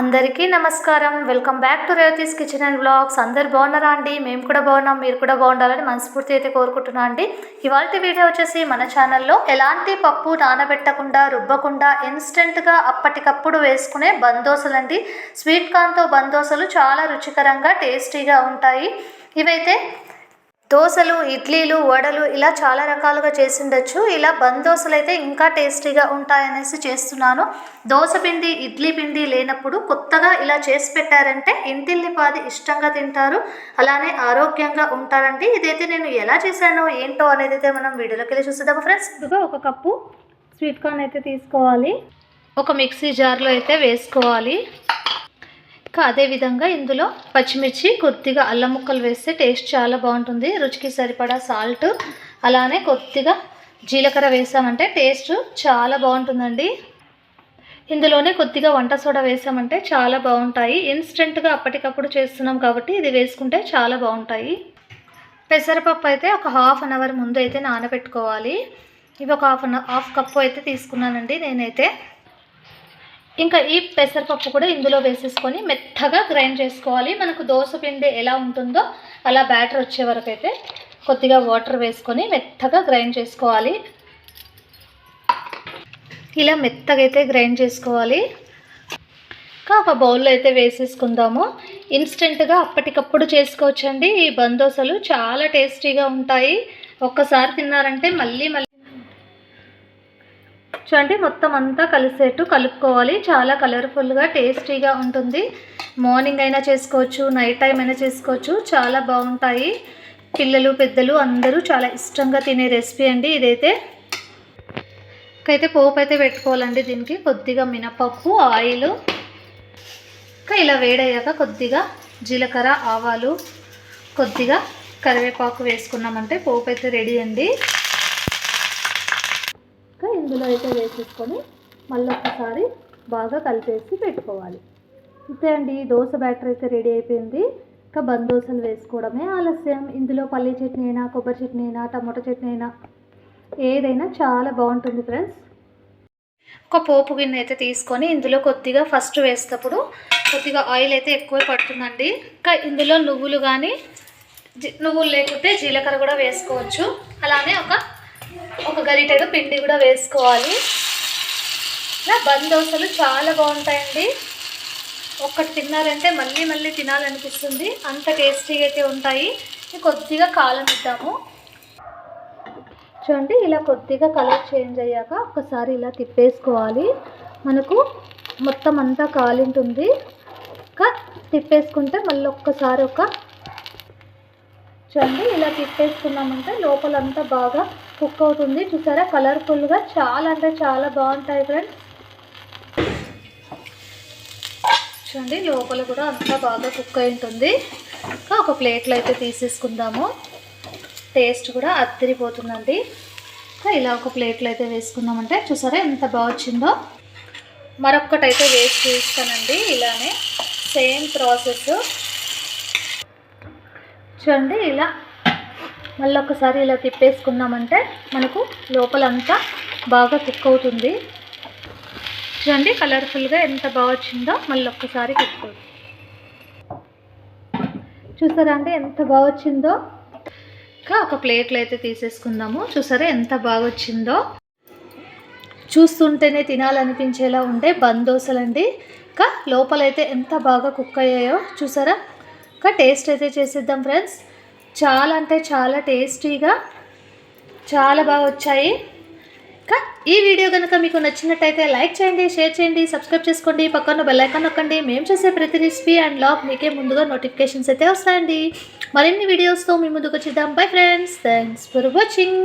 అందరికీ నమస్కారం. Welcome back to Revathi's kitchen and vlogs అందరు బాగున్నారా అండి? మేము కూడా బాగున్నాం మీరు కూడా బాగుండాలని మనస్ఫూర్తి అయితే కోరుకుంటున్నాను అండి. ఇవాళ వీడియో వచ్చేసి మన ఛానల్లో ఎలాంటి పప్పు నానబెట్టకుండా రుబ్బకుండా ఇన్స్టెంట్గా అప్పటికప్పుడు వేసుకునే బందోసలు అండి. స్వీట్ కార్న్తో బందోసలు చాలా రుచికరంగా టేస్టీగా ఉంటాయి. ఇవైతే దోశలు ఇడ్లీలు వడలు ఇలా చాలా రకాలుగా చేసిండొచ్చు. ఇలా బంద్ దోశలు అయితే ఇంకా టేస్టీగా ఉంటాయనేసి చేస్తున్నాను. దోశ పిండి ఇడ్లీ పిండి లేనప్పుడు కొత్తగా ఇలా చేసి పెట్టారంటే ఇంటిల్లిపాది ఇష్టంగా తింటారు. అలానే ఆరోగ్యంగా ఉంటారండి. ఇదైతే నేను ఎలా చేశానో ఏంటో అనేది అయితే మనం వీడియోలోకి వెళ్ళి చూసేద్దాము ఫ్రెండ్స్. ఇదిగో ఒక కప్పు స్వీట్ కార్న్ అయితే తీసుకోవాలి. ఒక మిక్సీ జార్లో అయితే వేసుకోవాలి. ఇంకా అదేవిధంగా ఇందులో పచ్చిమిర్చి కొద్దిగా అల్లం ముక్కలు వేస్తే టేస్ట్ చాలా బాగుంటుంది. రుచికి సరిపడా సాల్ట్ అలానే కొద్దిగా జీలకర్ర వేసామంటే టేస్ట్ చాలా బాగుంటుందండి. ఇందులోనే కొద్దిగా వంట సోడా వేసామంటే చాలా బాగుంటాయి. ఇన్స్టెంట్గా అప్పటికప్పుడు చేస్తున్నాం కాబట్టి ఇది వేసుకుంటే చాలా బాగుంటాయి. పెసరపప్పు అయితే ఒక హాఫ్ అన్ అవర్ ముందు అయితే నానబెట్టుకోవాలి. ఇవి ఒక హాఫ్ అన్ హాఫ్ కప్పు అయితే తీసుకున్నానండి నేనైతే. ఇంకా ఈ పెసరపప్పు కూడా ఇందులో వేసేసుకొని మెత్తగా గ్రైండ్ చేసుకోవాలి. మనకు దోశ పిండి ఎలా ఉంటుందో అలా బ్యాటర్ వచ్చే వరకు అయితే కొద్దిగా వాటర్ వేసుకొని మెత్తగా గ్రైండ్ చేసుకోవాలి. ఇలా మెత్తగా అయితే గ్రైండ్ చేసుకోవాలి. ఇంకా ఒక బౌల్లో అయితే వేసేసుకుందాము. ఇన్స్టెంట్గా అప్పటికప్పుడు చేసుకోవచ్చండి. ఈ బందోసలు చాలా టేస్టీగా ఉంటాయి. ఒక్కసారి తిన్నారంటే మళ్ళీ మళ్ళీ చూడండి మొత్తం అంతా కలిసేట్టు కలుపుకోవాలి. చాలా కలర్ఫుల్గా టేస్టీగా ఉంటుంది. మార్నింగ్ అయినా చేసుకోవచ్చు నైట్ టైం అయినా చేసుకోవచ్చు. చాలా బాగుంటాయి. పిల్లలు పెద్దలు అందరూ చాలా ఇష్టంగా తినే రెసిపీ అండి ఇదైతే. అయితే పోపు అయితే పెట్టుకోవాలండి దీనికి. కొద్దిగా మినపప్పు ఆయిల్. ఇంకా ఇలా వేడయ్యాక కొద్దిగా జీలకర్ర ఆవాలు కొద్దిగా కరివేపాకు వేసుకున్నామంటే పోపు అయితే రెడీ అండి. ఇందులో అయితే వేసేసుకొని మళ్ళీ ఒకసారి బాగా కలిపేసి పెట్టుకోవాలి. అంతే అండి దోశ బ్యాటర్ అయితే రెడీ అయిపోయింది. ఇంకా బందోసలు వేసుకోవడమే ఆలస్యం. ఇందులో పల్లీ చట్నీ అయినా కొబ్బరి చట్నీ అయినా టమాటో చట్నీ అయినా ఏదైనా చాలా బాగుంటుంది ఫ్రెండ్స్. ఒక పోపు గిన్నె అయితే తీసుకొని ఇందులో కొద్దిగా ఫస్ట్ వేసేటప్పుడు కొద్దిగా ఆయిల్ అయితే ఎక్కువ పడుతుందండి. ఇంకా ఇందులో నువ్వులు కానీ నువ్వులు లేకుంటే జీలకర్ర కూడా వేసుకోవచ్చు. అలానే ఒక ఒక గరిటెడు పిండి కూడా వేసుకోవాలి. ఇలా బంద్ దోశలు చాలా బాగుంటాయండి. ఒక్కటి తిన్నారంటే మళ్ళీ మళ్ళీ తినాలనిపిస్తుంది. అంత టేస్టీగా అయితే ఉంటాయి. కొద్దిగా కాలం ఇద్దాము. చూడండి ఇలా కొద్దిగా కలర్ చేంజ్ అయ్యాక ఒకసారి ఇలా తిప్పేసుకోవాలి. మనకు మొత్తం అంతా కాలింటుంది. ఇంకా తిప్పేసుకుంటే మళ్ళీ ఒక్కసారి ఒక చూడండి ఇలా తిప్పేసుకున్నామంటే లోపలంతా బాగా కుక్ అవుతుంది. చూసారా? కలర్ఫుల్గా చాలా అంటే చాలా బాగుంటాయి ఫ్రెండ్స్. చూడండి లోపల కూడా అంతా బాగా కుక్ అయి ఉంటుంది. ఇంకా ఒక ప్లేట్లో అయితే తీసేసుకుందాము. టేస్ట్ కూడా అత్తిరిపోతుందండి ఇంకా ఇలా ఒక ప్లేట్లో అయితే వేసుకుందామంటే చూసారా ఎంత బాగా వచ్చిందో? మరొక్కటైతే వేసి చూస్తానండి ఇలానే. Same process. చూడండి ఇలా మళ్ళీ ఒకసారి ఇలా తిప్పేసుకున్నామంటే మనకు లోపలంతా బాగా కుక్ అవుతుంది. చూడండి కలర్ఫుల్గా ఎంత బాగా వచ్చిందో మళ్ళీ ఒక్కసారి కుక్ చూసారా అండి ఎంత బాగా వచ్చిందో? ఇంకా ఒక ప్లేట్లో అయితే తీసేసుకుందాము. చూసారా ఎంత బాగా వచ్చిందో? చూస్తుంటేనే తినాలనిపించేలా ఉండే బందోసలండి. ఇంకా లోపలైతే ఎంత బాగా కుక్ అయ్యాయో చూసారా? ఇంకా టేస్ట్ అయితే చేసేద్దాం ఫ్రెండ్స్. చాలా అంటే చాలా టేస్టీగా చాలా బాగా వచ్చాయి. ఇంకా ఈ వీడియో కనుక మీకు నచ్చినట్టయితే లైక్ చేయండి షేర్ చేయండి సబ్స్క్రైబ్ చేసుకోండి పక్కన బెల్ ఐకాన్ నొక్కండి. మేము చేసే ప్రతి రెసిపీ అండ్ లాగ్ మీకే ముందుగా నోటిఫికేషన్స్ అయితే వస్తాయండి. మరిన్ని వీడియోస్తో మీ ముందుకు వచ్చిద్దాం. Bye friends. Thanks for watching.